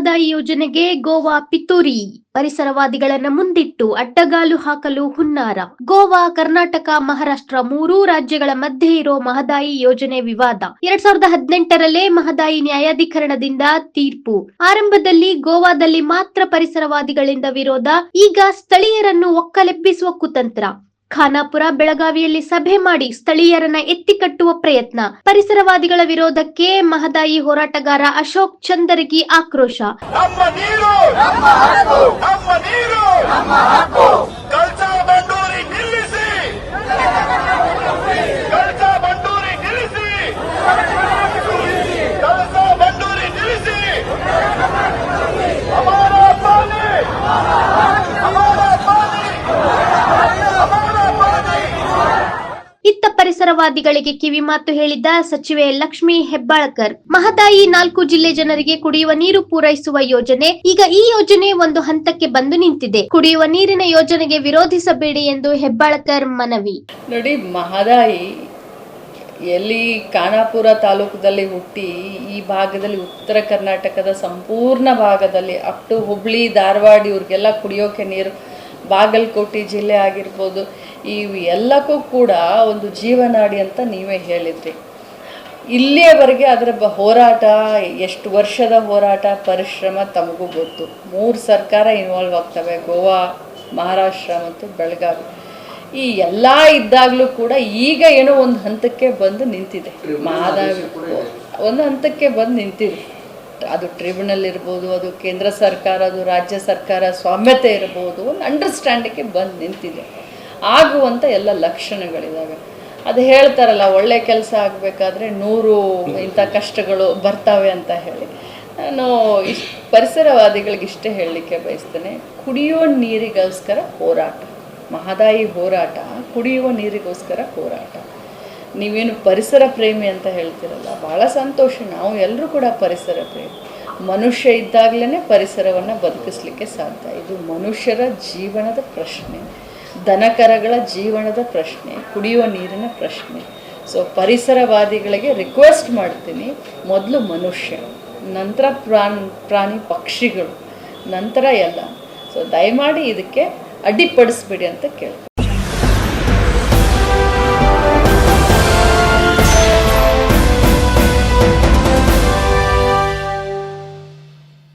ಮಹದಾಯಿ ಯೋಜನೆಗೆ ಗೋವಾ ಪಿತೂರಿ ಪರಿಸರವಾದಿಗಳನ್ನ ಮುಂದಿಟ್ಟು ಅಡ್ಡಗಾಲು ಹಾಕಲು ಹುನ್ನಾರ. ಗೋವಾ, ಕರ್ನಾಟಕ, ಮಹಾರಾಷ್ಟ್ರ ಮೂರೂ ರಾಜ್ಯಗಳ ಮಧ್ಯೆ ಇರೋ ಮಹದಾಯಿ ಯೋಜನೆ ವಿವಾದ. ಎರಡ್ ಸಾವಿರದ ಹದಿನೆಂಟರಲ್ಲೇ ಮಹದಾಯಿ ನ್ಯಾಯಾಧೀಕರಣದಿಂದ ತೀರ್ಪು. ಆರಂಭದಲ್ಲಿ ಗೋವಾದಲ್ಲಿ ಮಾತ್ರ ಪರಿಸರವಾದಿಗಳಿಂದ ವಿರೋಧ, ಈಗ ಸ್ಥಳೀಯರನ್ನು ಒಕ್ಕಲೆಬ್ಬಿಸುವ ಕುತಂತ್ರ. ಖಾನಾಪುರ ಬೆಳಗಾವಿಯಲ್ಲಿ ಸಭೆ ಮಾಡಿ ಸ್ಥಳೀಯರನ್ನ ಎತ್ತಿಕಟ್ಟುವ ಪ್ರಯತ್ನ. ಪರಿಸರವಾದಿಗಳ ವಿರೋಧಕ್ಕೆ ಮಹದಾಯಿ ಹೋರಾಟಗಾರ ಅಶೋಕ್ ಚಂದರಗಿ ಆಕ್ರೋಶ. ಪರಿಸರವಾದಿಗಳಿಗೆ ಕಿವಿಮಾತು ಹೇಳಿದ್ದ ಸಚಿವೆ ಲಕ್ಷ್ಮಿ ಹೆಬ್ಬಾಳ್ಕರ್, ಮಹದಾಯಿ ನಾಲ್ಕು ಜಿಲ್ಲೆ ಜನರಿಗೆ ಕುಡಿಯುವ ನೀರು ಪೂರೈಸುವ ಯೋಜನೆ, ಈಗ ಈ ಯೋಜನೆ ಒಂದು ಹಂತಕ್ಕೆ ಬಂದು ನಿಂತಿದೆ. ಕುಡಿಯುವ ನೀರಿನ ಯೋಜನೆಗೆ ವಿರೋಧಿಸಬೇಡಿ ಎಂದು ಹೆಬ್ಬಾಳ್ಕರ್ ಮನವಿ. ನೋಡಿ, ಮಹದಾಯಿ ಎಲ್ಲಿ ಖಾನಾಪುರ ತಾಲೂಕದಲ್ಲಿ ಹುಟ್ಟಿ, ಈ ಭಾಗದಲ್ಲಿ ಉತ್ತರ ಕರ್ನಾಟಕದ ಸಂಪೂರ್ಣ ಭಾಗದಲ್ಲಿ ಅಪ್ ಟು ಹುಬ್ಳಿ, ಧಾರವಾಡ ಇವ್ರಿಗೆಲ್ಲ ಕುಡಿಯೋಕೆ ನೀರು, ಬಾಗಲಕೋಟೆ ಜಿಲ್ಲೆ ಆಗಿರ್ಬೋದು ಇವು ಎಲ್ಲಕ್ಕೂ ಕೂಡ ಒಂದು ಜೀವನಾಡಿ ಅಂತ ನೀವೇ ಹೇಳಿದ್ರಿ. ಇಲ್ಲಿಯವರೆಗೆ ಅದರ ಬ ಹೋರಾಟ ಎಷ್ಟು ವರ್ಷದ ಹೋರಾಟ ಪರಿಶ್ರಮ ತಮಗೂ ಗೊತ್ತು. ಮೂರು ಸರ್ಕಾರ ಇನ್ವಾಲ್ವ್ ಆಗ್ತವೆ ಗೋವಾ ಮಹಾರಾಷ್ಟ್ರ ಮತ್ತು ಬೆಳಗಾವಿ. ಈ ಎಲ್ಲ ಇದ್ದಾಗಲೂ ಕೂಡ ಈಗ ಏನೋ ಒಂದು ಹಂತಕ್ಕೆ ಬಂದು ನಿಂತಿದೆ. ಮಹಾದಾವಿ ಒಂದು ಹಂತಕ್ಕೆ ಬಂದು ನಿಂತಿದೆ. ಅದು ಟ್ರಿಬ್ಯುನಲ್ ಇರ್ಬೋದು ಅದು ಕೇಂದ್ರ ಸರ್ಕಾರ ಅದು ರಾಜ್ಯ ಸರ್ಕಾರ ಸ್ವಾಮ್ಯತೆ ಇರ್ಬೋದು ಒಂದು ಅಂಡರ್ಸ್ಟ್ಯಾಂಡಿಗೆ ಬಂದು ನಿಂತಿದೆ. ಆಗುವಂಥ ಎಲ್ಲ ಲಕ್ಷಣಗಳಿದ್ದಾವೆ ಅದು ಹೇಳ್ತಾರಲ್ಲ, ಒಳ್ಳೆ ಕೆಲಸ ಆಗಬೇಕಾದ್ರೆ ನೂರು ಇಂಥ ಕಷ್ಟಗಳು ಬರ್ತವೆ ಅಂತ ಹೇಳಿ. ನಾನು ಇಷ್ಟು ಪರಿಸರವಾದಿಗಳಿಗೆ ಇಷ್ಟೇ ಹೇಳಲಿಕ್ಕೆ ಬಯಸ್ತೇನೆ. ಕುಡಿಯುವ ನೀರಿಗೋಸ್ಕರ ಹೋರಾಟ. ಮಹದಾಯಿ ಹೋರಾಟ, ಕುಡಿಯುವ ನೀರಿಗೋಸ್ಕರ ಹೋರಾಟ. ನೀವೇನು ಪರಿಸರ ಪ್ರೇಮಿ ಅಂತ ಹೇಳ್ತಿರಲ್ಲ ಭಾಳ ಸಂತೋಷ. ನಾವು ಎಲ್ಲರೂ ಕೂಡ ಪರಿಸರ ಪ್ರೇಮಿ. ಮನುಷ್ಯ ಇದ್ದಾಗಲೇ ಪರಿಸರವನ್ನು ಬದುಕಿಸ್ಲಿಕ್ಕೆ ಸಾಧ್ಯ. ಇದು ಮನುಷ್ಯರ ಜೀವನದ ಪ್ರಶ್ನೆ. ದನಕರಗಳ ಜೀವನದ ಪ್ರಶ್ನೆ, ಕುಡಿಯುವ ನೀರಿನ ಪ್ರಶ್ನೆ. ಸೊ ಪರಿಸರವಾದಿಗಳಿಗೆ ರಿಕ್ವೆಸ್ಟ್ ಮಾಡ್ತೀನಿ, ಮೊದಲು ಮನುಷ್ಯ, ನಂತರ ಪ್ರಾಣಿ ಪ್ರಾಣಿ ಪಕ್ಷಿಗಳು, ನಂತರ ಎಲ್ಲ. ಸೊ ದಯಮಾಡಿ ಇದಕ್ಕೆ ಅಡ್ಡಿಪಡಿಸ್ಬೇಡಿ ಅಂತ ಕೇಳ್ತೀನಿ.